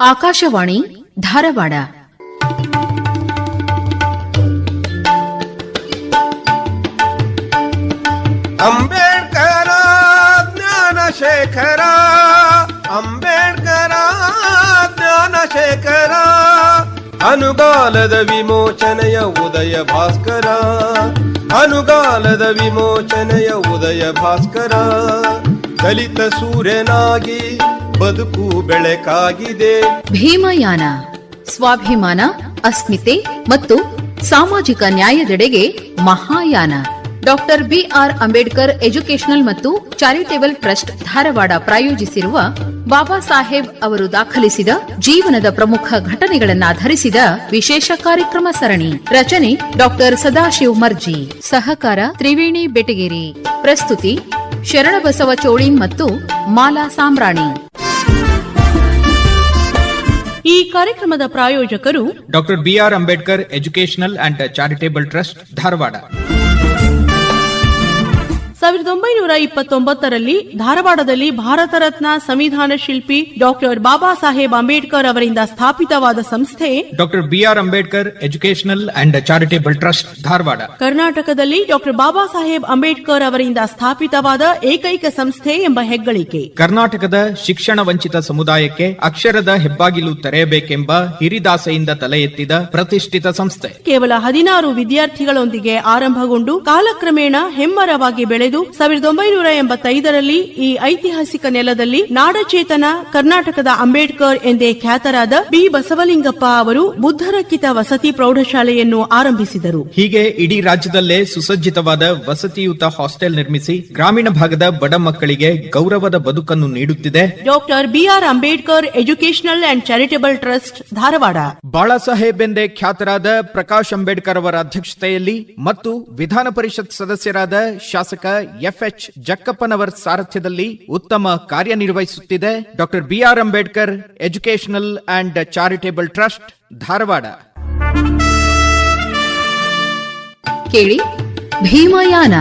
ಆಕಾಶವಾಣಿ ಧಾರವಾಡ. ಅಂಬೇಡ್ಕರ ಜ್ಞಾನಶೇಖರ ಅಂಬೇಡ್ಕರ ಜ್ಞಾನಶೇಖರ ಅನುಗಾಲದ ವಿಮೋಚನೆಯ ಉದಯ ಭಾಸ್ಕರ, ಅನುಗಾಲದ ವಿಮೋಚನೆಯ ಉದಯ ಭಾಸ್ಕರ ದಲಿತ ಸೂರ್ಯನಾಗಿ ಬದುಕು ಬೆಳಕಾಗಿದೆ. ಭೀಮಯಾನ, ಸ್ವಾಭಿಮಾನ, ಅಸ್ಮಿತೆ ಮತ್ತು ಸಾಮಾಜಿಕ ನ್ಯಾಯದೆಡೆಗೆ Mahayana. Doctor B R Ambedkar educational ಮತ್ತು ಚಾರಿಟೇಬಲ್ ಟ್ರಸ್ಟ್ ಧಾರವಾಡ ಪ್ರಾಯೋಜಿಸಿರುವ ಬಾಬಾ ಸಾಹೇಬ್ ಅವರು ದಾಖಲಿಸಿದ ಜೀವನದ ಪ್ರಮುಖ ಘಟನೆಗಳನ್ನಾಧರಿಸಿದ ವಿಶೇಷ ಕಾರ್ಯಕ್ರಮ ಸರಣಿ. ರಚನೆ ಡಾಕ್ಟರ್ ಸದಾಶಿವ್ ಮರ್ಜಿ. ಸಹಕಾರ ತ್ರಿವೇಣಿ ಬೆಟಗೇರಿ. ಪ್ರಸ್ತುತಿ ಶರಣಬಸವ ಚೋಳಿ ಮತ್ತು ಮಾಲಾ ಸಾಂಬ್ರಾಣಿ ಈ ಕಾರ್ಯಕ್ರಮದ ಪ್ರಾಯೋಜಕರು doctor BR Ambedkar educational and charitable trust Dharwad ಸಾವಿರದ ಒಂಬೈನೂರ ಇಪ್ಪತ್ತೊಂಬತ್ತರಲ್ಲಿ ಧಾರವಾಡದಲ್ಲಿ ಭಾರತ ರತ್ನ ಸಂವಿಧಾನ ಶಿಲ್ಪಿ ಡಾಕ್ಟರ್ ಬಾಬಾ ಸಾಹೇಬ್ ಅಂಬೇಡ್ಕರ್ ಅವರಿಂದ ಸ್ಥಾಪಿತವಾದ ಸಂಸ್ಥೆ doctor BR Ambedkar educational and charitable trust Dharwad. ಕರ್ನಾಟಕದಲ್ಲಿ ಡಾಕ್ಟರ್ ಬಾಬಾ ಸಾಹೇಬ್ ಅಂಬೇಡ್ಕರ್ ಅವರಿಂದ ಸ್ಥಾಪಿತವಾದ ಏಕೈಕ ಸಂಸ್ಥೆ ಎಂಬ ಹೆಗ್ಗಳಿಕೆ. ಕರ್ನಾಟಕದ ಶಿಕ್ಷಣ ವಂಚಿತ ಸಮುದಾಯಕ್ಕೆ ಅಕ್ಷರದ ಹೆಬ್ಬಾಗಿಲು ತೆರೆಯಬೇಕೆಂಬ ಹಿರಿದಾಸೆಯಿಂದ ತಲೆ ಎತ್ತಿದ ಪ್ರತಿಷ್ಠಿತ ಸಂಸ್ಥೆ. ಕೇವಲ ಹದಿನಾರು ವಿದ್ಯಾರ್ಥಿಗಳೊಂದಿಗೆ ಆರಂಭಗೊಂಡು ಕಾಲಕ್ರಮೇಣ ಹೆಮ್ಮರವಾಗಿ ಬೆಳೆದು ಸಾವಿರದ ಒಂಬೈನೂರ ಎಂಬತ್ತೈದರಲ್ಲಿ ಈ ಐತಿಹಾಸಿಕ ನೆಲದಲ್ಲಿ ನಾಡಚೇತನ ಕರ್ನಾಟಕದ ಅಂಬೇಡ್ಕರ್ ಎಂದೇ ಖ್ಯಾತರಾದ ಬಿ. ಬಸವಲಿಂಗಪ್ಪ ಅವರು ಬುದ್ಧರಕ್ಕಿತ ವಸತಿ ಪ್ರೌಢಶಾಲೆಯನ್ನು ಆರಂಭಿಸಿದರು. ಹೀಗೆ ಇಡೀ ರಾಜ್ಯದಲ್ಲೇ ಸುಸಜ್ಜಿತವಾದ ವಸತಿಯುತ ಹಾಸ್ಟೆಲ್ ನಿರ್ಮಿಸಿ ಗ್ರಾಮೀಣ ಭಾಗದ ಬಡ ಮಕ್ಕಳಿಗೆ ಗೌರವದ ಬದುಕನ್ನು ನೀಡುತ್ತಿದೆ. Doctor BR Ambedkar educational and charitable trust Dharwad. Balasaheb ಎಂದೇ ಖ್ಯಾತರಾದ ಪ್ರಕಾಶ್ ಅಂಬೇಡ್ಕರ್ ಅವರ ಅಧ್ಯಕ್ಷತೆಯಲ್ಲಿ ಮತ್ತು ವಿಧಾನ ಪರಿಷತ್ ಸದಸ್ಯರಾದ ಶಾಸಕ ಎಫ್ಎಚ್ ಜಕ್ಕಪ್ಪನವರ್ ಸಾರಥ್ಯದಲ್ಲಿ ಉತ್ತಮ ಕಾರ್ಯನಿರ್ವಹಿಸುತ್ತಿದೆ doctor BR Ambedkar educational and charitable trust Dharwad. ಕೇಳಿ ಭೀಮಯಾನ.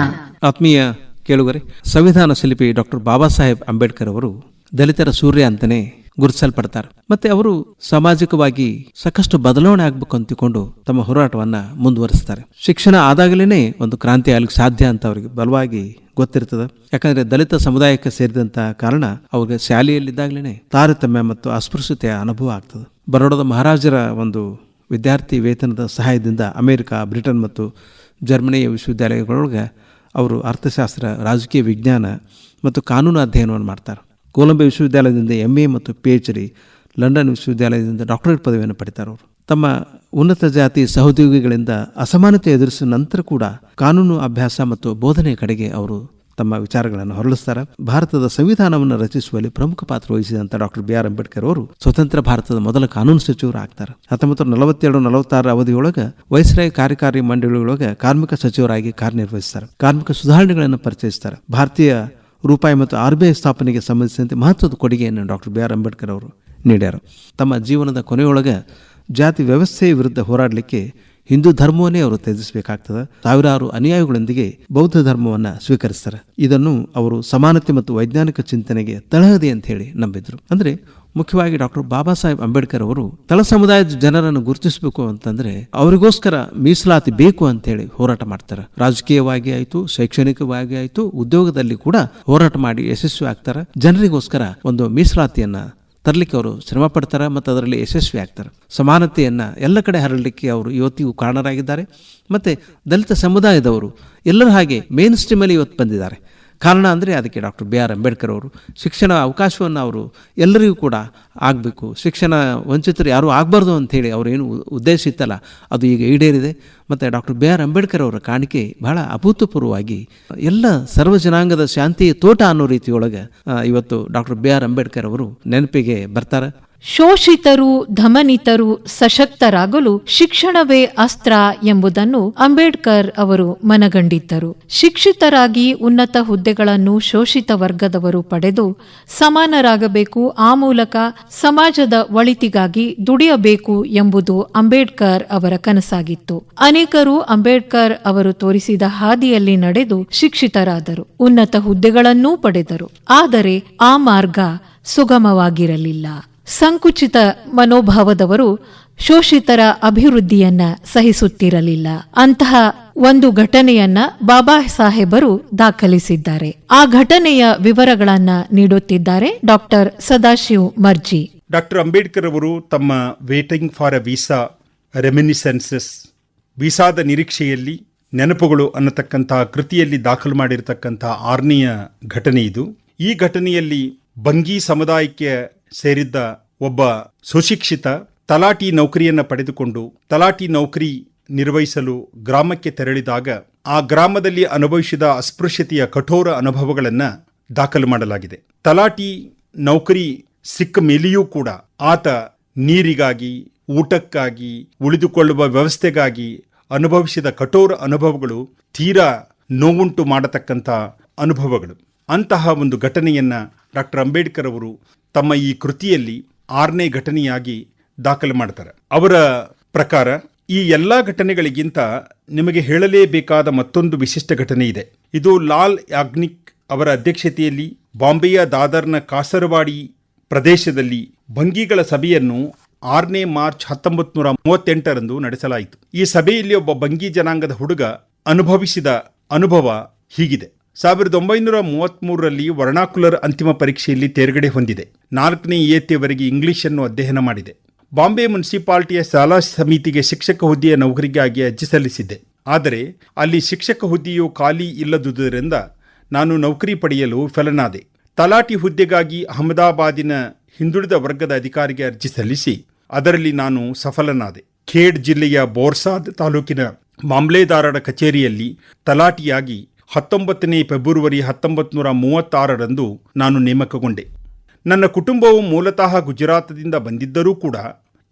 ಆತ್ಮೀಯ ಕೇಳುಗರೆ ಸಂವಿಧಾನ ಶಿಲ್ಪಿ ಡಾಕ್ಟರ್ ಬಾಬಾ ಸಾಹೇಬ್ ಅಂಬೇಡ್ಕರ್ ಅವರು ದಲಿತರ ಸೂರ್ಯ ಅಂತಾನೆ ಗುರುತಿಸಲ್ಪಡ್ತಾರೆ. ಮತ್ತೆ ಅವರು ಸಾಮಾಜಿಕವಾಗಿ ಸಾಕಷ್ಟು ಬದಲಾವಣೆ ಆಗ್ಬೇಕು ಅಂತಿಕೊಂಡು ತಮ್ಮ ಹೋರಾಟವನ್ನ ಮುಂದುವರಿಸ್ತಾರೆ. ಶಿಕ್ಷಣ ಆದಾಗಲೇ ಒಂದು ಕ್ರಾಂತಿ ಆಗ್ಲಿಕ್ಕೆ ಸಾಧ್ಯ ಅಂತ ಅವರಿಗೆ ಬಲವಾಗಿ ಗೊತ್ತಿರ್ತದೆ. ಯಾಕಂದ್ರೆ ದಲಿತ ಸಮುದಾಯಕ್ಕೆ ಸೇರಿದಂತ ಕಾರಣ ಅವ್ರಿಗೆ ಶಾಲೆಯಲ್ಲಿದ್ದಾಗಲೇ ತಾರತಮ್ಯ ಮತ್ತು ಅಸ್ಪೃಶ್ಯತೆಯ ಅನುಭವ ಆಗ್ತದೆ. ಬರೋಡದ ಮಹಾರಾಜರ ಒಂದು ವಿದ್ಯಾರ್ಥಿ ವೇತನದ ಸಹಾಯದಿಂದ ಅಮೆರಿಕ, ಬ್ರಿಟನ್ ಮತ್ತು ಜರ್ಮನಿಯ ವಿಶ್ವವಿದ್ಯಾಲಯಗಳೊಳಗೆ ಅವರು ಅರ್ಥಶಾಸ್ತ್ರ, ರಾಜಕೀಯ ವಿಜ್ಞಾನ ಮತ್ತು ಕಾನೂನು ಅಧ್ಯಯನವನ್ನು ಮಾಡ್ತಾರೆ. ಕೊಲಂಬಿಯಾ ವಿಶ್ವವಿದ್ಯಾಲಯದಿಂದ ಎಂ ಎ ಮತ್ತು ಪಿ ಎಚ್ ಡಿ ಲಂಡನ್ ವಿಶ್ವವಿದ್ಯಾಲಯದಿಂದ ಡಾಕ್ಟರೇಟ್ ಪದವಿಯನ್ನು ಪಡಿತಾರೆ ಅವರು. ತಮ್ಮ ಉನ್ನತ ಜಾತಿ ಸಹೋದ್ಯೋಗಿಗಳಿಂದ ಅಸಮಾನತೆ ಎದುರಿಸಿದ ನಂತರ ಕೂಡ ಕಾನೂನು ಅಭ್ಯಾಸ ಮತ್ತು ಬೋಧನೆ ಕಡೆಗೆ ಅವರು ತಮ್ಮ ವಿಚಾರಗಳನ್ನು ಹೊರಳಿಸ್ತಾರೆ. ಭಾರತದ ಸಂವಿಧಾನವನ್ನು ರಚಿಸುವಲ್ಲಿ ಪ್ರಮುಖ ಪಾತ್ರ ವಹಿಸಿದಂಥ ಡಾಕ್ಟರ್ ಬಿ ಆರ್ ಅಂಬೇಡ್ಕರ್ ಅವರು ಸ್ವತಂತ್ರ ಭಾರತದ ಮೊದಲ ಕಾನೂನು ಸಚಿವರು ಆಗ್ತಾರೆ. ಹತ್ತೊಂಬತ್ತು ನೂರ ನಲವತ್ತೆರಡು ನಲವತ್ತಾರು ಅವಧಿಯೊಳಗೆ ವೈಸ್ರಾಯ್ ಕಾರ್ಯಕಾರಿ ಮಂಡಳಿಯೊಳಗೆ ಕಾರ್ಮಿಕ ಸಚಿವರಾಗಿ ಕಾರ್ಯನಿರ್ವಹಿಸ್ತಾರೆ. ಕಾರ್ಮಿಕ ಸುಧಾರಣೆಗಳನ್ನು ಪರಿಚಯಿಸ್ತಾರೆ. ಭಾರತೀಯ ರೂಪಾಯಿ ಮತ್ತು ಆರ್ ಬಿ ಐ ಸ್ಥಾಪನೆಗೆ ಸಂಬಂಧಿಸಿದಂತೆ ಮಹತ್ವದ ಕೊಡುಗೆಯನ್ನು ಡಾಕ್ಟರ್ ಬಿ ಆರ್ ಅಂಬೇಡ್ಕರ್ ಅವರು ನೀಡ್ಯಾರ. ತಮ್ಮ ಜೀವನದ ಕೊನೆಯೊಳಗೆ ಜಾತಿ ವ್ಯವಸ್ಥೆಯ ವಿರುದ್ಧ ಹೋರಾಡಲಿಕ್ಕೆ ಹಿಂದೂ ಧರ್ಮವನ್ನೇ ಅವರು ತ್ಯಜಿಸಬೇಕಾಗ್ತದೆ. ಸಾವಿರಾರು ಅನುಯಾಯಿಗಳೊಂದಿಗೆ ಬೌದ್ಧ ಧರ್ಮವನ್ನು ಸ್ವೀಕರಿಸ್ತಾರೆ. ಇದನ್ನು ಅವರು ಸಮಾನತೆ ಮತ್ತು ವೈಜ್ಞಾನಿಕ ಚಿಂತನೆಗೆ ತಳಹದಿ ಅಂತ ಹೇಳಿ ನಂಬಿದ್ರು. ಅಂದ್ರೆ ಮುಖ್ಯವಾಗಿ ಡಾಕ್ಟರ್ ಬಾಬಾ ಸಾಹೇಬ್ ಅಂಬೇಡ್ಕರ್ ಅವರು ತಳ ಸಮುದಾಯದ ಜನರನ್ನು ಗುರುತಿಸಬೇಕು ಅಂತಂದ್ರೆ ಅವರಿಗೋಸ್ಕರ ಮೀಸಲಾತಿ ಬೇಕು ಅಂತ ಹೇಳಿ ಹೋರಾಟ ಮಾಡ್ತಾರೆ. ರಾಜಕೀಯವಾಗಿ ಆಯಿತು, ಶೈಕ್ಷಣಿಕವಾಗಿ ಆಯಿತು, ಉದ್ಯೋಗದಲ್ಲಿ ಕೂಡ ಹೋರಾಟ ಮಾಡಿ ಯಶಸ್ವಿ ಆಗ್ತಾರೆ. ಜನರಿಗೋಸ್ಕರ ಒಂದು ಮೀಸಲಾತಿಯನ್ನ ತರಲಿಕ್ಕೆ ಅವರು ಶ್ರಮ ಪಡ್ತಾರೆ ಮತ್ತು ಅದರಲ್ಲಿ ಯಶಸ್ವಿ ಆಗ್ತಾರೆ. ಸಮಾನತೆಯನ್ನು ಎಲ್ಲ ಕಡೆ ಹರಡಲಿಕ್ಕೆ ಅವರು ಇವತ್ತಿಗೂ ಕಾರಣರಾಗಿದ್ದಾರೆ. ಮತ್ತು ದಲಿತ ಸಮುದಾಯದವರು ಎಲ್ಲರ ಹಾಗೆ ಮೇನ್ ಸ್ಟ್ರೀಮಲ್ಲಿ ಇವತ್ತು ಬಂದಿದ್ದಾರೆ. ಕಾರಣ ಅಂದರೆ ಅದಕ್ಕೆ ಡಾಕ್ಟರ್ ಬಿ ಆರ್ ಅಂಬೇಡ್ಕರ್ ಅವರು ಶಿಕ್ಷಣ ಅವಕಾಶವನ್ನು ಅವರು ಎಲ್ಲರಿಗೂ ಕೂಡ ಆಗಬೇಕು. ಶಿಕ್ಷಣ ವಂಚಿತರು ಯಾರೂ ಆಗಬಾರ್ದು ಅಂಥೇಳಿ ಅವರೇನು ಉದ್ದೇಶ ಇತ್ತಲ್ಲ, ಅದು ಈಗ ಈಡೇರಿದೆ. ಮತ್ತು ಡಾಕ್ಟರ್ ಬಿ ಆರ್ ಅಂಬೇಡ್ಕರ್ ಅವರ ಕಾಣಿಕೆ ಬಹಳ ಅಭೂತಪೂರ್ವವಾಗಿ ಎಲ್ಲ ಸರ್ವ ಜನಾಂಗದ ಶಾಂತಿಯ ತೋಟ ಅನ್ನೋ ರೀತಿಯೊಳಗೆ ಇವತ್ತು ಡಾಕ್ಟರ್ ಬಿ ಆರ್ ಅಂಬೇಡ್ಕರ್ ಅವರು ನೆನಪಿಗೆ ಬರ್ತಾರೆ. ಶೋಷಿತರು, ಧಮನಿತರು, ಸಶಕ್ತರಾಗಲು ಶಿಕ್ಷಣವೇ ಅಸ್ತ್ರ ಎಂಬುದನ್ನು ಅಂಬೇಡ್ಕರ್ ಅವರು ಮನಗಂಡಿದ್ದರು. ಶಿಕ್ಷಿತರಾಗಿ ಉನ್ನತ ಹುದ್ದೆಗಳನ್ನು ಶೋಷಿತ ವರ್ಗದವರು ಪಡೆದು ಸಮಾನರಾಗಬೇಕು, ಆ ಮೂಲಕ ಸಮಾಜದ ಒಳಿತಿಗಾಗಿ ದುಡಿಯಬೇಕು ಎಂಬುದು ಅಂಬೇಡ್ಕರ್ ಅವರ ಕನಸಾಗಿತ್ತು. ಅನೇಕರು ಅಂಬೇಡ್ಕರ್ ಅವರು ತೋರಿಸಿದ ಹಾದಿಯಲ್ಲಿ ನಡೆದು ಶಿಕ್ಷಿತರಾದರು, ಉನ್ನತ ಹುದ್ದೆಗಳನ್ನೂ ಪಡೆದರು. ಆದರೆ ಆ ಮಾರ್ಗ ಸುಗಮವಾಗಿರಲಿಲ್ಲ. ಸಂಕುಚಿತ ಮನೋಭಾವದವರು ಶೋಷಿತರ ಅಭಿವೃದ್ಧಿಯನ್ನ ಸಹಿಸುತ್ತಿರಲಿಲ್ಲ. ಅಂತಹ ಒಂದು ಘಟನೆಯನ್ನ ಬಾಬಾ ಸಾಹೇಬರು ದಾಖಲಿಸಿದ್ದಾರೆ. ಆ ಘಟನೆಯ ವಿವರಗಳನ್ನ ನೀಡುತ್ತಿದ್ದಾರೆ ಡಾಕ್ಟರ್ ಸದಾಶಿವ್ ಮರ್ಜಿ. ಡಾಕ್ಟರ್ ಅಂಬೇಡ್ಕರ್ ಅವರು ತಮ್ಮ waiting for a visa reminiscences, ವೀಸಾದ ನಿರೀಕ್ಷೆಯಲ್ಲಿ ನೆನಪುಗಳು ಅನ್ನತಕ್ಕಂತಹ ಕೃತಿಯಲ್ಲಿ ದಾಖಲು ಮಾಡಿರತಕ್ಕಂತಹ ಆರನೆಯ ಘಟನೆ ಇದು. ಈ ಘಟನೆಯಲ್ಲಿ ಬಂಗಿ ಸಮುದಾಯಕ್ಕೆ ಸೇರಿದ್ದ ಒಬ್ಬ ಸುಶಿಕ್ಷಿತ ತಲಾಟಿ ನೌಕರಿಯನ್ನು ಪಡೆದುಕೊಂಡು ತಲಾಟಿ ನೌಕರಿ ನಿರ್ವಹಿಸಲು ಗ್ರಾಮಕ್ಕೆ ತೆರಳಿದಾಗ ಆ ಗ್ರಾಮದಲ್ಲಿ ಅನುಭವಿಸಿದ ಅಸ್ಪೃಶ್ಯತೆಯ ಕಠೋರ ಅನುಭವಗಳನ್ನು ದಾಖಲು ಮಾಡಲಾಗಿದೆ. ತಲಾಟಿ ನೌಕರಿ ಸಿಕ್ಕ ಮೇಲೆಯೂ ಕೂಡ ಆತ ನೀರಿಗಾಗಿ, ಊಟಕ್ಕಾಗಿ, ಉಳಿದುಕೊಳ್ಳುವ ವ್ಯವಸ್ಥೆಗಾಗಿ ಅನುಭವಿಸಿದ ಕಠೋರ ಅನುಭವಗಳು ತೀರಾ ನೋವುಂಟು ಮಾಡತಕ್ಕಂಥ ಅನುಭವಗಳು. ಅಂತಹ ಒಂದು ಘಟನೆಯನ್ನ ಡಾಕ್ಟರ್ ಅಂಬೇಡ್ಕರ್ ಅವರು ತಮ್ಮ ಈ ಕೃತಿಯಲ್ಲಿ ಆರನೇ ಘಟನೆಯಾಗಿ ದಾಖಲು ಮಾಡ್ತಾರೆ. ಅವರ ಪ್ರಕಾರ ಈ ಎಲ್ಲ ಘಟನೆಗಳಿಗಿಂತ ನಿಮಗೆ ಹೇಳಲೇಬೇಕಾದ ಮತ್ತೊಂದು ವಿಶಿಷ್ಟ ಘಟನೆ ಇದೆ. ಇದು ಲಾಲ್ ಯಾಗ್ನಿಕ್ ಅವರ ಅಧ್ಯಕ್ಷತೆಯಲ್ಲಿ ಬಾಂಬೆಯ ದಾದರ್ನ ಕಾಸರವಾಡಿ ಪ್ರದೇಶದಲ್ಲಿ ಭಂಗಿಗಳ ಸಭೆಯನ್ನು ಆರನೇ ಮಾರ್ಚ್ ಹತ್ತೊಂಬತ್ತು ನೂರ ಮೂವತ್ತೆಂಟರಂದು ನಡೆಸಲಾಯಿತು. ಈ ಸಭೆಯಲ್ಲಿ ಒಬ್ಬ ಭಂಗಿ ಜನಾಂಗದ ಹುಡುಗ ಅನುಭವಿಸಿದ ಅನುಭವ ಹೀಗಿದೆ. ಸಾವಿರದ ಒಂಬೈನೂರ ಮೂವತ್ತ್ಮೂರರಲ್ಲಿ ವರ್ಣಾಕುಲರ್ ಅಂತಿಮ ಪರೀಕ್ಷೆಯಲ್ಲಿ ತೇರ್ಗಡೆ ಹೊಂದಿದೆ. ನಾಲ್ಕನೇ ಇಯತ್ತೆವರೆಗೆ ಇಂಗ್ಲಿಷನ್ನು ಅಧ್ಯಯನ ಮಾಡಿದೆ. ಬಾಂಬೆ ಮುನ್ಸಿಪಾಲ್ಟಿಯ ಶಾಲಾ ಸಮಿತಿಗೆ ಶಿಕ್ಷಕ ಹುದ್ದೆಯ ನೌಕರಿಗಾಗಿ ಅರ್ಜಿ ಸಲ್ಲಿಸಿದ್ದೆ. ಆದರೆ ಅಲ್ಲಿ ಶಿಕ್ಷಕ ಹುದ್ದೆಯು ಖಾಲಿ ಇಲ್ಲದುದರಿಂದ ನಾನು ನೌಕರಿ ಪಡೆಯಲು ಫಲನಾದೆ. ತಲಾಟಿ ಹುದ್ದೆಗಾಗಿ ಅಹಮದಾಬಾದಿನ ಹಿಂದುಳಿದ ವರ್ಗದ ಅಧಿಕಾರಿಗೆ ಅರ್ಜಿ ಸಲ್ಲಿಸಿ ಅದರಲ್ಲಿ ನಾನು ಸಫಲನಾದೆ. ಖೇಡ್ ಜಿಲ್ಲೆಯ ಬೋರ್ಸಾದ್ ತಾಲೂಕಿನ ಮಾಮ್ಲೇದಾರರ ಕಚೇರಿಯಲ್ಲಿ ತಲಾಟಿಯಾಗಿ ಹತ್ತೊಂಬತ್ತನೇ ಫೆಬ್ರವರಿ ಹತ್ತೊಂಬತ್ತು ನೂರ ಮೂವತ್ತಾರರಂದು ನಾನು ನೇಮಕಗೊಂಡೆ. ನನ್ನ ಕುಟುಂಬವು ಮೂಲತಃ ಗುಜರಾತದಿಂದ ಬಂದಿದ್ದರೂ ಕೂಡ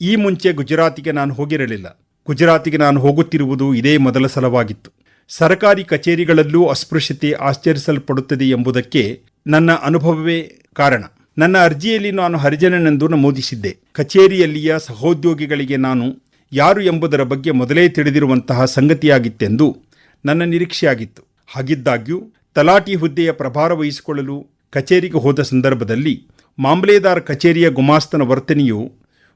ಈ ಮುಂಚೆ ಗುಜರಾತಿಗೆ ನಾನು ಹೋಗಿರಲಿಲ್ಲ. ಗುಜರಾತಿಗೆ ನಾನು ಹೋಗುತ್ತಿರುವುದು ಇದೇ ಮೊದಲ ಸಲವಾಗಿತ್ತು. ಸರ್ಕಾರಿ ಕಚೇರಿಗಳಲ್ಲೂ ಅಸ್ಪೃಶ್ಯತೆ ಆಶ್ಚರಿಸಲ್ಪಡುತ್ತದೆ ಎಂಬುದಕ್ಕೆ ನನ್ನ ಅನುಭವವೇ ಕಾರಣ. ನನ್ನ ಅರ್ಜಿಯಲ್ಲಿ ನಾನು ಹರಿಜನನೆಂದು ನಮೂದಿಸಿದ್ದೆ. ಕಚೇರಿಯಲ್ಲಿಯ ಸಹೋದ್ಯೋಗಿಗಳಿಗೆ ನಾನು ಯಾರು ಎಂಬುದರ ಬಗ್ಗೆ ಮೊದಲೇ ತಿಳಿದಿರುವಂತಹ ಸಂಗತಿಯಾಗಿತ್ತೆಂದು ನನ್ನ ನಿರೀಕ್ಷೆಯಾಗಿತ್ತು. ಹಾಗಿದ್ದಾಗ್ಯೂ ತಲಾಟಿ ಹುದ್ದೆಯ ಪ್ರಭಾರ ವಹಿಸಿಕೊಳ್ಳಲು ಕಚೇರಿಗೆ ಹೋದ ಸಂದರ್ಭದಲ್ಲಿ ಮಾಂಬ್ಲೇದಾರ್ ಕಚೇರಿಯ ಗುಮಾಸ್ತನ ವರ್ತನೆಯು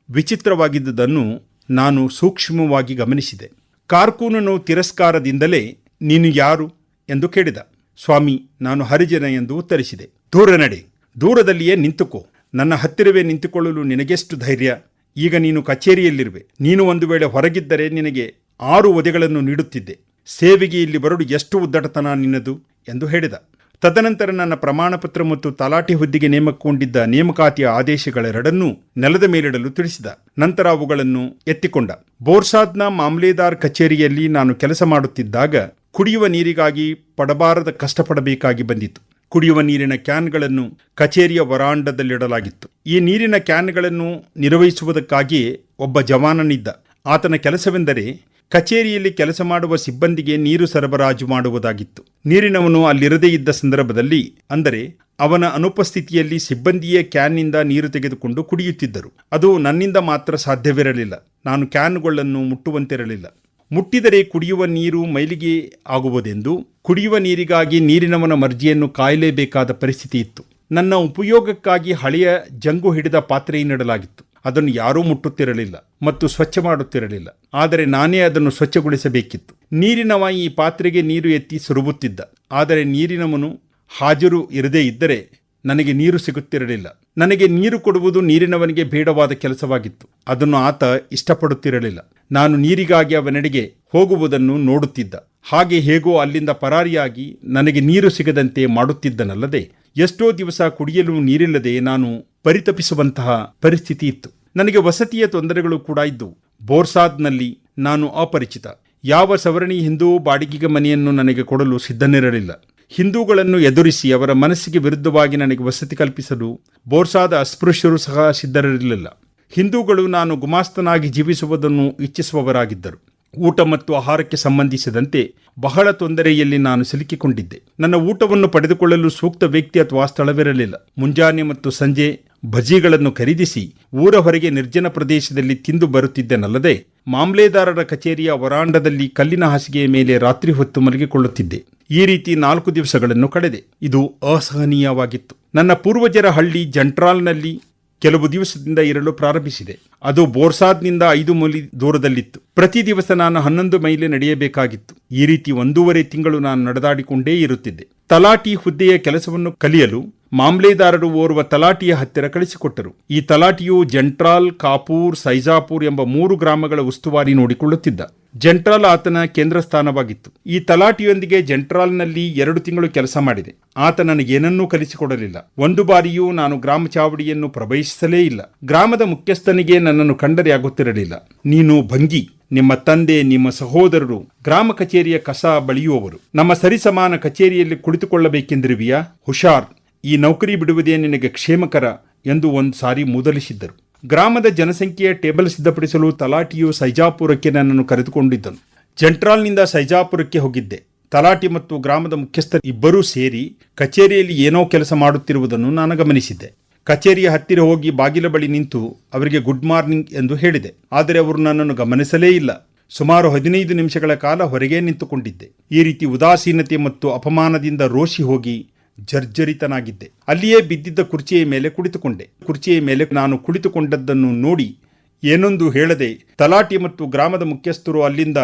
ವಿಚಿತ್ರವಾಗಿದ್ದುದನ್ನು ನಾನು ಸೂಕ್ಷ್ಮವಾಗಿ ಗಮನಿಸಿದೆ. ಕಾರ್ಕೂನನು ತಿರಸ್ಕಾರದಿಂದಲೇ ನೀನು ಯಾರು ಎಂದು ಕೇಳಿದ. ಸ್ವಾಮಿ, ನಾನು ಹರಿಜನ ಎಂದು ಉತ್ತರಿಸಿದೆ. ದೂರ ನಡೆ. ದೂರದಲ್ಲಿಯೇ ನಿಂತುಕೋ. ನನ್ನ ಹತ್ತಿರವೇ ನಿಂತುಕೊಳ್ಳಲು ನಿನಗೆಷ್ಟು ಧೈರ್ಯ? ಈಗ ನೀನು ಕಚೇರಿಯಲ್ಲಿರುವೆ. ನೀನು ಒಂದು ವೇಳೆ ಹೊರಗಿದ್ದರೆ ನಿನಗೆ ಆರು ಒದೆಗಳನ್ನು ನೀಡುತ್ತಿದ್ದೆ. ಸೇವೆಗೆ ಇಲ್ಲಿ ಬರಲು ಎಷ್ಟು ಉದ್ದಟತನ ನಿನ್ನದು? ಎಂದು ಹೇಳಿದ. ತದನಂತರ ನನ್ನ ಪ್ರಮಾಣಪತ್ರ ಮತ್ತು ತಲಾಟಿ ಹುದ್ದೆಗೆ ನೇಮಕಗೊಂಡಿದ್ದ ನೇಮಕಾತಿಯ ಆದೇಶಗಳೆರಡನ್ನೂ ನೆಲದ ಮೇಲಿಡಲು ತಿಳಿಸಿದ. ನಂತರ ಅವುಗಳನ್ನು ಎತ್ತಿಕೊಂಡ. ಬೋರ್ಸಾದ್ನ ಮಾಮ್ಲೇದಾರ್ ಕಚೇರಿಯಲ್ಲಿ ನಾನು ಕೆಲಸ ಮಾಡುತ್ತಿದ್ದಾಗ ಕುಡಿಯುವ ನೀರಿಗಾಗಿ ಪಡಬಾರದ ಕಷ್ಟಪಡಬೇಕಾಗಿ ಬಂದಿತು ಕುಡಿಯುವ ನೀರಿನ ಕ್ಯಾನ್ಗಳನ್ನು ಕಚೇರಿಯ ವರಾಂಡದಲ್ಲಿಡಲಾಗಿತ್ತು. ಈ ನೀರಿನ ಕ್ಯಾನ್ಗಳನ್ನು ನಿರ್ವಹಿಸುವುದಕ್ಕಾಗಿಯೇ ಒಬ್ಬ ಜವಾನನಿದ್ದ. ಆತನ ಕೆಲಸವೆಂದರೆ ಕಚೇರಿಯಲ್ಲಿ ಕೆಲಸ ಮಾಡುವ ಸಿಬ್ಬಂದಿಗೆ ನೀರು ಸರಬರಾಜು ಮಾಡುವುದಾಗಿತ್ತು. ನೀರಿನವನು ಅಲ್ಲಿರದೇ ಇದ್ದ ಸಂದರ್ಭದಲ್ಲಿ, ಅಂದರೆ ಅವನ ಅನುಪಸ್ಥಿತಿಯಲ್ಲಿ ಸಿಬ್ಬಂದಿಯೇ ಕ್ಯಾನ್ನಿಂದ ನೀರು ತೆಗೆದುಕೊಂಡು ಕುಡಿಯುತ್ತಿದ್ದರು. ಅದು ನನ್ನಿಂದ ಮಾತ್ರ ಸಾಧ್ಯವಿರಲಿಲ್ಲ. ನಾನು ಕ್ಯಾನ್ಗಳನ್ನು ಮುಟ್ಟುವಂತಿರಲಿಲ್ಲ. ಮುಟ್ಟಿದರೆ ಕುಡಿಯುವ ನೀರು ಮೈಲಿಗೆ ಆಗುವುದೆಂದು, ಕುಡಿಯುವ ನೀರಿಗಾಗಿ ನೀರಿನವನ ಮರ್ಜಿಯನ್ನು ಕಾಯಲೇಬೇಕಾದ ಪರಿಸ್ಥಿತಿ ಇತ್ತು ನನ್ನ ಉಪಯೋಗಕ್ಕಾಗಿ ಹಳೆಯ ಜಂಗು ಹಿಡಿದ ಪಾತ್ರೆಯನ್ನಿಡಲಾಗಿತ್ತು. ಅದನ್ನು ಯಾರೂ ಮುಟ್ಟುತ್ತಿರಲಿಲ್ಲ ಮತ್ತು ಸ್ವಚ್ಛ ಮಾಡುತ್ತಿರಲಿಲ್ಲ. ಆದರೆ ನಾನೇ ಅದನ್ನು ಸ್ವಚ್ಛಗೊಳಿಸಬೇಕಿತ್ತು. ನೀರಿನವ ಈ ಪಾತ್ರೆಗೆ ನೀರು ಎತ್ತಿ ಸುರುಬುತ್ತಿದ್ದ. ಆದರೆ ನೀರಿನವನು ಹಾಜರು ಇರದೇ ಇದ್ದರೆ ನನಗೆ ನೀರು ಸಿಗುತ್ತಿರಲಿಲ್ಲ. ನನಗೆ ನೀರು ಕೊಡುವುದು ನೀರಿನವನಿಗೆ ಬೇಡವಾದ ಕೆಲಸವಾಗಿತ್ತು. ಅದನ್ನು ಆತ ಇಷ್ಟಪಡುತ್ತಿರಲಿಲ್ಲ. ನಾನು ನೀರಿಗಾಗಿ ಅವನೆಡೆಗೆ ಹೋಗುವುದನ್ನು ನೋಡುತ್ತಿದ್ದ. ಹಾಗೆ ಹೇಗೋ ಅಲ್ಲಿಂದ ಪರಾರಿಯಾಗಿ ನನಗೆ ನೀರು ಸಿಗದಂತೆ ಮಾಡುತ್ತಿದ್ದನಲ್ಲದೆ ಎಷ್ಟೋ ದಿವಸ ಕುಡಿಯಲು ನೀರಿಲ್ಲದೆ ನಾನು ಪರಿತಪಿಸುವಂತಹ ಪರಿಸ್ಥಿತಿ ಇತ್ತು. ನನಗೆ ವಸತಿಯ ತೊಂದರೆಗಳು ಕೂಡ ಇದ್ದವು ಬೋರ್ಸಾದ್ನಲ್ಲಿ ನಾನು ಅಪರಿಚಿತ. ಯಾವ ಸವರಣಿ ಹಿಂದೂ ಬಾಡಿಗೆಗೆ ಮನೆಯನ್ನು ನನಗೆ ಕೊಡಲು ಸಿದ್ಧನಿರಲಿಲ್ಲ. ಹಿಂದೂಗಳನ್ನು ಎದುರಿಸಿ ಅವರ ಮನಸ್ಸಿಗೆ ವಿರುದ್ಧವಾಗಿ ನನಗೆ ವಸತಿ ಕಲ್ಪಿಸಲು ಬೋರ್ಸಾದ ಅಸ್ಪೃಶ್ಯರು ಸಹ ಸಿದ್ಧರಿರಲಿಲ್ಲ. ಹಿಂದೂಗಳು ನಾನು ಗುಮಾಸ್ತನಾಗಿ ಜೀವಿಸುವುದನ್ನು ಇಚ್ಛಿಸುವವರಾಗಿದ್ದರು. ಊಟ ಮತ್ತು ಆಹಾರಕ್ಕೆ ಸಂಬಂಧಿಸಿದಂತೆ ಬಹಳ ತೊಂದರೆಯಲ್ಲಿ ನಾನು ಸಿಲುಕಿಕೊಂಡಿದ್ದೆ. ನನ್ನ ಊಟವನ್ನು ಪಡೆದುಕೊಳ್ಳಲು ಸೂಕ್ತ ವ್ಯಕ್ತಿ ಅಥವಾ ಸ್ಥಳವಿರಲಿಲ್ಲ. ಮುಂಜಾನೆ ಮತ್ತು ಸಂಜೆ ಭಜಿಗಳನ್ನು ಖರೀದಿಸಿ ಊರ ಹೊರಗೆ ನಿರ್ಜನ ಪ್ರದೇಶದಲ್ಲಿ ತಿಂದು ಬರುತ್ತಿದ್ದೆನಲ್ಲದೆ, ಮಾಮ್ಲೇದಾರರ ಕಚೇರಿಯ ವರಾಂಡದಲ್ಲಿ ಕಲ್ಲಿನ ಹಾಸಿಗೆಯ ಮೇಲೆ ರಾತ್ರಿ ಹೊತ್ತು ಮಲಗಿಕೊಳ್ಳುತ್ತಿದ್ದೆ. ಈ ರೀತಿ ನಾಲ್ಕು ದಿವಸಗಳನ್ನು ಕಳೆದೆ. ಇದು ಅಸಹನೀಯವಾಗಿತ್ತು. ನನ್ನ ಪೂರ್ವಜರ ಹಳ್ಳಿ ಜಂಟ್ರಾಲ್ನಲ್ಲಿ ಕೆಲವು ದಿವಸದಿಂದ ಇರಲು ಪ್ರಾರಂಭಿಸಿದೆ. ಅದು ಬೋರ್ಸಾದ್ನಿಂದ ಐದು ಮೈಲಿ ದೂರದಲ್ಲಿತ್ತು. ಪ್ರತಿ ದಿವಸ ನಾನು ಹನ್ನೊಂದು ಮೈಲಿ ನಡೆಯಬೇಕಾಗಿತ್ತು. ಈ ರೀತಿ ಒಂದೂವರೆ ತಿಂಗಳು ನಾನು ನಡೆದಾಡಿಕೊಂಡೇ ಇರುತ್ತಿದ್ದೆ. ತಲಾಟಿ ಹುದ್ದೆಯ ಕೆಲಸವನ್ನು ಕಲಿಯಲು ಮಾಮ್ಲೇದಾರರು ಓರ್ವ ತಲಾಟಿಯ ಹತ್ತಿರ ಕಳಿಸಿಕೊಟ್ಟರು. ಈ ತಲಾಟಿಯು ಜಂಟ್ರಾಲ್, ಕಾಪೂರ್, ಸೈಜಾಪುರ್ ಎಂಬ ಮೂರು ಗ್ರಾಮಗಳ ಉಸ್ತುವಾರಿ ನೋಡಿಕೊಳ್ಳುತ್ತಿದ್ದ. ಜಂಟ್ರಾಲ್ ಆತನ ಕೇಂದ್ರ ಸ್ಥಾನವಾಗಿತ್ತು ಈ ತಲಾಟಿಯೊಂದಿಗೆ ಜಂಟ್ರಾಲ್ನಲ್ಲಿ ಎರಡು ತಿಂಗಳು ಕೆಲಸ ಮಾಡಿದೆ. ಆತ ನನಗೇನನ್ನೂ ಕಲಿಸಿಕೊಡಲಿಲ್ಲ. ಒಂದು ಬಾರಿಯೂ ನಾನು ಗ್ರಾಮ ಚಾವಡಿಯನ್ನು ಪ್ರವೇಶಿಸಲೇ ಇಲ್ಲ. ಗ್ರಾಮದ ಮುಖ್ಯಸ್ಥನಿಗೆ ನನ್ನನ್ನು ಕಂಡರೆ ಆಗುತ್ತಿರಲಿಲ್ಲ. ನೀನು ಭಂಗಿ, ನಿಮ್ಮ ತಂದೆ, ನಿಮ್ಮ ಸಹೋದರರು, ಗ್ರಾಮ ಕಚೇರಿಯ ಕಸ ಬಳಿಯುವವರು. ನಮ್ಮ ಸರಿಸಮಾನ ಕಚೇರಿಯಲ್ಲಿ ಕುಳಿತುಕೊಳ್ಳಬೇಕೆಂದಿರುವಿಯಾ? ಹುಷಾರ್. ಈ ನೌಕರಿ ಬಿಡುವುದೇ ನಿನಗೆ ಕ್ಷೇಮಕರ ಎಂದು ಒಂದು ಸಾರಿ ಮೂದಲಿಸಿದ್ದರು. ಗ್ರಾಮದ ಜನಸಂಖ್ಯೆಯ ಟೇಬಲ್ ಸಿದ್ಧಪಡಿಸಲು ತಲಾಟಿಯು ಸೈಜಾಪುರಕ್ಕೆ ನನ್ನನ್ನು ಕರೆದುಕೊಂಡಿದ್ದನು. ಜಂಟ್ರಾಲ್ನಿಂದ ಸೈಜಾಪುರಕ್ಕೆ ಹೋಗಿದ್ದೆ. ತಲಾಟಿ ಮತ್ತು ಗ್ರಾಮದ ಮುಖ್ಯಸ್ಥರು ಇಬ್ಬರೂ ಸೇರಿ ಕಚೇರಿಯಲ್ಲಿ ಏನೋ ಕೆಲಸ ಮಾಡುತ್ತಿರುವುದನ್ನು ನಾನು ಗಮನಿಸಿದ್ದೆ. ಕಚೇರಿಯ ಹತ್ತಿರ ಹೋಗಿ ಬಾಗಿಲ ಬಳಿ ನಿಂತು ಅವರಿಗೆ ಗುಡ್ ಮಾರ್ನಿಂಗ್ ಎಂದು ಹೇಳಿದೆ. ಆದರೆ ಅವರು ನನ್ನನ್ನು ಗಮನಿಸಲೇ ಇಲ್ಲ. ಸುಮಾರು ಹದಿನೈದು ನಿಮಿಷಗಳ ಕಾಲ ಹೊರಗೆ ನಿಂತುಕೊಂಡಿದ್ದೆ. ಈ ರೀತಿ ಉದಾಸೀನತೆ ಮತ್ತು ಅಪಮಾನದಿಂದ ರೋಷಿ ಹೋಗಿ ಜರ್ಜರಿತನಾಗಿದ್ದೆ. ಅಲ್ಲಿಯೇ ಬಿದ್ದಿದ್ದ ಕುರ್ಚಿಯ ಮೇಲೆ ಕುಳಿತುಕೊಂಡೆ. ಕುರ್ಚಿಯ ಮೇಲೆ ನಾನು ಕುಳಿತುಕೊಂಡದ್ದನ್ನು ನೋಡಿ ಏನೊಂದು ಹೇಳದೆ ತಲಾಟಿ ಮತ್ತು ಗ್ರಾಮದ ಮುಖ್ಯಸ್ಥರು ಅಲ್ಲಿಂದ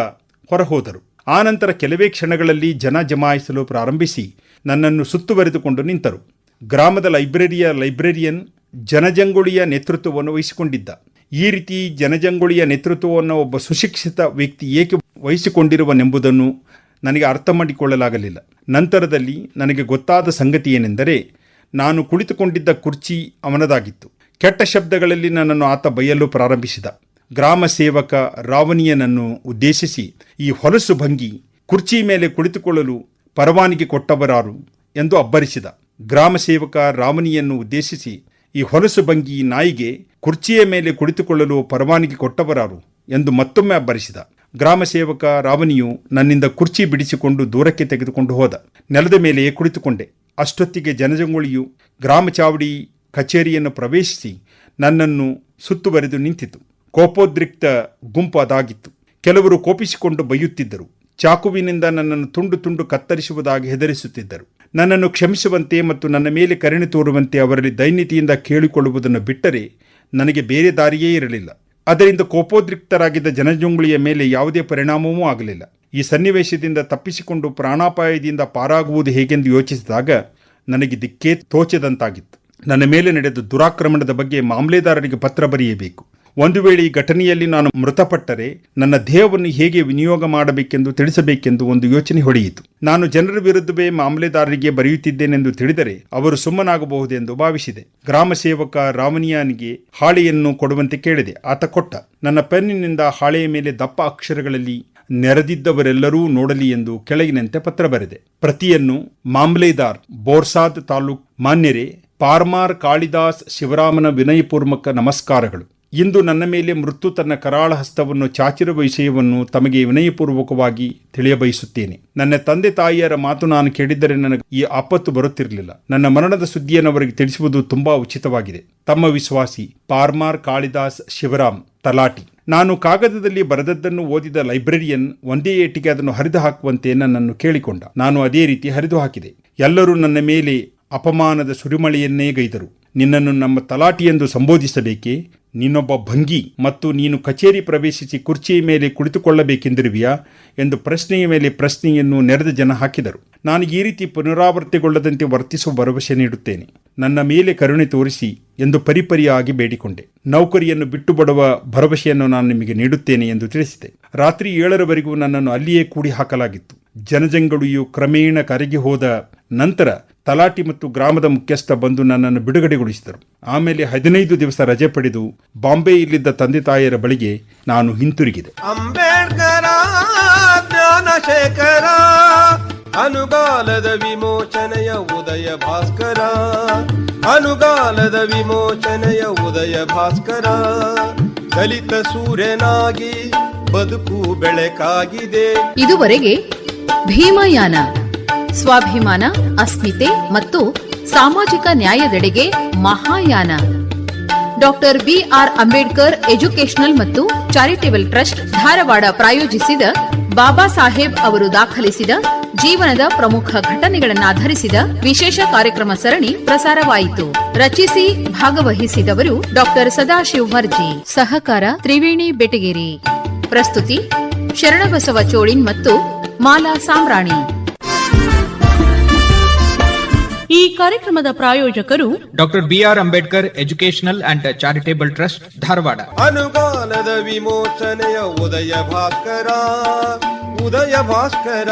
ಹೊರಹೋದರು. ಆನಂತರ ಕೆಲವೇ ಕ್ಷಣಗಳಲ್ಲಿ ಜನ ಜಮಾಯಿಸಲು ಪ್ರಾರಂಭಿಸಿ ನನ್ನನ್ನು ಸುತ್ತುವರೆದುಕೊಂಡು ನಿಂತರು. ಗ್ರಾಮದ ಲೈಬ್ರರಿಯ ಲೈಬ್ರರಿಯನ್ ಜನಜಂಗುಳಿಯ ನೇತೃತ್ವವನ್ನು ವಹಿಸಿಕೊಂಡಿದ್ದ. ಈ ರೀತಿ ಜನಜಂಗುಳಿಯ ನೇತೃತ್ವವನ್ನು ಒಬ್ಬ ಸುಶಿಕ್ಷಿತ ವ್ಯಕ್ತಿ ಏಕೆ ವಹಿಸಿಕೊಂಡಿರುವನೆಂಬುದನ್ನು ನನಗೆ ಅರ್ಥ ಮಾಡಿಕೊಳ್ಳಲಾಗಲಿಲ್ಲ ನಂತರದಲ್ಲಿ ನನಗೆ ಗೊತ್ತಾದ ಸಂಗತಿ ಏನೆಂದರೆ, ನಾನು ಕುಳಿತುಕೊಂಡಿದ್ದ ಕುರ್ಚಿ ಅವನದಾಗಿತ್ತು. ಕೆಟ್ಟ ಶಬ್ದಗಳಲ್ಲಿ ನನ್ನನ್ನು ಆತ ಬೈಯಲು ಪ್ರಾರಂಭಿಸಿದ. ಗ್ರಾಮ ಸೇವಕ ರಾವಣಿಯನನ್ನು ಉದ್ದೇಶಿಸಿ, ಈ ಹೊಲಸು ಭಂಗಿ ಕುರ್ಚಿ ಮೇಲೆ ಕುಳಿತುಕೊಳ್ಳಲು ಪರವಾನಗಿ ಕೊಟ್ಟವರಾರು ಎಂದು ಅಬ್ಬರಿಸಿದ. ಗ್ರಾಮ ಸೇವಕ ರಾವಣಿಯನ್ನು ಉದ್ದೇಶಿಸಿ, ಈ ಹೊಲಸು ಭಂಗಿ ನಾಯಿಗೆ ಕುರ್ಚಿಯ ಮೇಲೆ ಕುಳಿತುಕೊಳ್ಳಲು ಪರವಾನಗಿ ಕೊಟ್ಟವರಾರು ಎಂದು ಮತ್ತೊಮ್ಮೆ ಅಬ್ಬರಿಸಿದ. ಗ್ರಾಮ ಸೇವಕ ರಾಮನಿಯು ನನ್ನಿಂದ ಕುರ್ಚಿ ಬಿಡಿಸಿಕೊಂಡು ದೂರಕ್ಕೆ ತೆಗೆದುಕೊಂಡು ಹೋದ. ನೆಲದ ಮೇಲೆಯೇ ಕುಳಿತುಕೊಂಡೆ. ಅಷ್ಟೊತ್ತಿಗೆ ಜನಜಂಗುಳಿಯು ಗ್ರಾಮ ಚಾವಡಿ ಕಚೇರಿಯನ್ನು ಪ್ರವೇಶಿಸಿ ನನ್ನನ್ನು ಸುತ್ತುವರೆದು ನಿಂತಿತು. ಕೋಪೋದ್ರಿಕ್ತ ಗುಂಪು ಅದಾಗಿತ್ತು ಕೆಲವರು ಕೋಪಿಸಿಕೊಂಡು ಬೈಯುತ್ತಿದ್ದರು. ಚಾಕುವಿನಿಂದ ನನ್ನನ್ನು ತುಂಡು ತುಂಡು ಕತ್ತರಿಸುವುದಾಗಿ ಹೆದರಿಸುತ್ತಿದ್ದರು. ನನ್ನನ್ನು ಕ್ಷಮಿಸುವಂತೆ ಮತ್ತು ನನ್ನ ಮೇಲೆ ಕರುಣೆ ತೋರುವಂತೆ ಅವರಲ್ಲಿ ದೈನ್ಯತೆಯಿಂದ ಕೇಳಿಕೊಳ್ಳುವುದನ್ನು ಬಿಟ್ಟರೆ ನನಗೆ ಬೇರೆ ದಾರಿಯೇ ಇರಲಿಲ್ಲ. ಅದರಿಂದ ಕೋಪೋದ್ರಿಕ್ತರಾಗಿದ್ದ ಜನಜುಂಗುಳಿಯ ಮೇಲೆ ಯಾವುದೇ ಪರಿಣಾಮವೂ ಆಗಲಿಲ್ಲ. ಈ ಸನ್ನಿವೇಶದಿಂದ ತಪ್ಪಿಸಿಕೊಂಡು ಪ್ರಾಣಾಪಾಯದಿಂದ ಪಾರಾಗುವುದು ಹೇಗೆಂದು ಯೋಚಿಸಿದಾಗ ನನಗೆ ದಿಕ್ಕೇ ತೋಚದಂತಾಗಿತ್ತು. ನನ್ನ ಮೇಲೆ ನಡೆದ ದುರಾಕ್ರಮಣದ ಬಗ್ಗೆ ಮಾಮಲೆದಾರರಿಗೆ ಪತ್ರ ಬರೆಯಬೇಕು. ಒಂದು ವೇಳೆ ಈ ಘಟನೆಯಲ್ಲಿ ನಾನು ಮೃತಪಟ್ಟರೆ ನನ್ನ ದೇಹವನ್ನು ಹೇಗೆ ವಿನಿಯೋಗ ಮಾಡಬೇಕೆಂದು ತಿಳಿಸಬೇಕೆಂದು ಒಂದು ಯೋಚನೆ ಹೊಡೆಯಿತು. ನಾನು ಜನರ ವಿರುದ್ಧವೇ ಮಾಮಲೆದಾರರಿಗೆ ಬರೆಯುತ್ತಿದ್ದೇನೆಂದು ತಿಳಿದರೆ ಅವರು ಸುಮ್ಮನಾಗಬಹುದೆಂದು ಭಾವಿಸಿದೆ. ಗ್ರಾಮ ಸೇವಕ ರಾಮನಿಯಾನಿಗೆ ಹಾಳೆಯನ್ನು ಕೊಡುವಂತೆ ಕೇಳಿದೆ. ಆತ ಕೊಟ್ಟ, ನನ್ನ ಪೆನ್ನಿನಿಂದ ಹಾಳೆಯ ಮೇಲೆ ದಪ್ಪ ಅಕ್ಷರಗಳಲ್ಲಿ ನೆರೆದಿದ್ದವರೆಲ್ಲರೂ ನೋಡಲಿ ಎಂದು ಕೆಳಗಿನಂತೆ ಪತ್ರ ಬರೆದೆ. ಪ್ರತಿಯನ್ನು ಮಾಮ್ಲೇದಾರ್ ಬೋರ್ಸಾದ್ ತಾಲೂಕ್ ಮಾನ್ಯರೇ, ಪಾರ್ಮಾರ್ ಕಾಳಿದಾಸ್ ಶಿವರಾಮನ ವಿನಯಪೂರ್ವಕ ನಮಸ್ಕಾರಗಳು. ಇಂದು ನನ್ನ ಮೇಲೆ ಮೃತ್ಯು ತನ್ನ ಕರಾಳ ಹಸ್ತವನ್ನು ಚಾಚಿರುವ ವಿಷಯವನ್ನು ತಮಗೆ ವಿನಯಪೂರ್ವಕವಾಗಿ ತಿಳಿಯಬಯಸುತ್ತೇನೆ. ನನ್ನ ತಂದೆ ತಾಯಿಯರ ಮಾತು ನಾನು ಕೇಳಿದ್ದರೆ ನನಗೆ ಈ ಆಪತ್ತು ಬರುತ್ತಿರಲಿಲ್ಲ. ನನ್ನ ಮರಣದ ಸುದ್ದಿಯನ್ನು ಅವರಿಗೆ ತಿಳಿಸುವುದು ತುಂಬಾ ಉಚಿತವಾಗಿದೆ. ತಮ್ಮ ವಿಶ್ವಾಸಿ, ಪಾರ್ಮಾರ್ ಕಾಳಿದಾಸ್ ಶಿವರಾಮ್, ತಲಾಟಿ. ನಾನು ಕಾಗದದಲ್ಲಿ ಬರೆದದ್ದನ್ನು ಓದಿದ ಲೈಬ್ರರಿಯನ್ ಒಂದೇ ಏಟಿಗೆ ಅದನ್ನು ಹರಿದು ಹಾಕುವಂತೆ ನನ್ನನ್ನು ಕೇಳಿಕೊಂಡ. ನಾನು ಅದೇ ರೀತಿ ಹರಿದು ಹಾಕಿದೆ. ಎಲ್ಲರೂ ನನ್ನ ಮೇಲೆ ಅಪಮಾನದ ಸುರಿಮಳೆಯನ್ನೇ ಗೈದರು. ನಿನ್ನನ್ನು ನಮ್ಮ ತಲಾಟಿ ಎಂದು ಸಂಬೋಧಿಸಬೇಕೇ? ನೀನೊಬ್ಬ ಭಂಗಿ ಮತ್ತು ನೀನು ಕಚೇರಿ ಪ್ರವೇಶಿಸಿ ಕುರ್ಚಿಯ ಮೇಲೆ ಕುಳಿತುಕೊಳ್ಳಬೇಕೆಂದಿರುವಿಯಾ ಎಂದು ಪ್ರಶ್ನೆಯ ಮೇಲೆ ಪ್ರಶ್ನೆಯನ್ನು ನೆರೆದ ಜನ ಹಾಕಿದರು. ನಾನು ಈ ರೀತಿ ಪುನರಾವರ್ತಿಗೊಳ್ಳದಂತೆ ವರ್ತಿಸುವ ಭರವಸೆ ನೀಡುತ್ತೇನೆ. ನನ್ನ ಮೇಲೆ ಕರುಣೆ ತೋರಿಸಿ ಎಂದು ಪರಿಪರಿಯಾಗಿ ಬೇಡಿಕೊಂಡೆ. ನೌಕರಿಯನ್ನು ಬಿಟ್ಟು ಬಿಡುವ ಭರವಸೆಯನ್ನು ನಾನು ನಿಮಗೆ ನೀಡುತ್ತೇನೆ ಎಂದು ತಿಳಿಸಿದೆ. ರಾತ್ರಿ ಏಳರವರೆಗೂ ನನ್ನನ್ನು ಅಲ್ಲಿಯೇ ಕೂಡಿ ಹಾಕಲಾಗಿತ್ತು ಜನಜಂಗಳಿಯು ಕ್ರಮೇಣ ಕರಗಿ ಹೋದ ನಂತರ ತಲಾಟಿ ಮತ್ತು ಗ್ರಾಮದ ಮುಖ್ಯಸ್ಥ ಬಂದು ನನ್ನನ್ನು ಬಿಡುಗಡೆಗೊಳಿಸಿದರು. ಆಮೇಲೆ ಹದಿನೈದು ದಿವಸ ರಜೆ ಪಡೆದು ಬಾಂಬೆಯಲ್ಲಿದ್ದ ತಂದೆ ತಾಯಿಯರ ಬಳಿಗೆ ನಾನು ಹಿಂತಿರುಗಿದೆ. ಅಂಬೇಡ್ಕರ ಜ್ಞಾನಶೇಖರ ಅನುಗಾಲದ ವಿಮೋಚನೆಯ ಉದಯ ಭಾಸ್ಕರ ಅನುಗಾಲದ ವಿಮೋಚನೆಯ ಉದಯ ಭಾಸ್ಕರ ದಲಿತ ಸೂರ್ಯನಾಗಿ ಬದುಕು ಬೆಳಕಾಗಿದೆ. ಇದುವರೆಗೆ ಭೀಮಯಾನ ಸ್ವಾಭಿಮಾನ ಅಸ್ಮಿತೆ ಮತ್ತು ಸಾಮಾಜಿಕ ನ್ಯಾಯದೆಡೆಗೆ ಮಹಾಯಾನ. ಡಾಕ್ಟರ್ ಬಿಆರ್ ಅಂಬೇಡ್ಕರ್ ಎಜುಕೇಶನಲ್ ಮತ್ತು ಚಾರಿಟೇಬಲ್ ಟ್ರಸ್ಟ್ ಧಾರವಾಡ ಪ್ರಾಯೋಜಿಸಿದ ಬಾಬಾ ಸಾಹೇಬ್ ಅವರು ದಾಖಲಿಸಿದ ಜೀವನದ ಪ್ರಮುಖ ಘಟನೆಗಳನ್ನಾಧರಿಸಿದ ವಿಶೇಷ ಕಾರ್ಯಕ್ರಮ ಸರಣಿ ಪ್ರಸಾರವಾಯಿತು. ರಚಿಸಿ ಭಾಗವಹಿಸಿದವರು ಡಾಕ್ಟರ್ ಸದಾಶಿವ್ ಮರ್ಜಿ ಸಹಕಾರ ತ್ರಿವೇಣಿ ಬೆಟಗೇರಿ. ಪ್ರಸ್ತುತಿ ಶರಣಬಸವ ಚೋಳಿನ್ ಮತ್ತು ಮಾಲಾ ಸಾಮ್ರಾಣಿ. ಈ ಕಾರ್ಯಕ್ರಮದ ಪ್ರಾಯೋಜಕರು doctor BR Ambedkar educational and charitable trust Dharwad ಅನುಗಾಲದ ವಿಮೋಚನೆಯ ಉದಯ ಭಾಸ್ಕರ ಉದಯ ಭಾಸ್ಕರ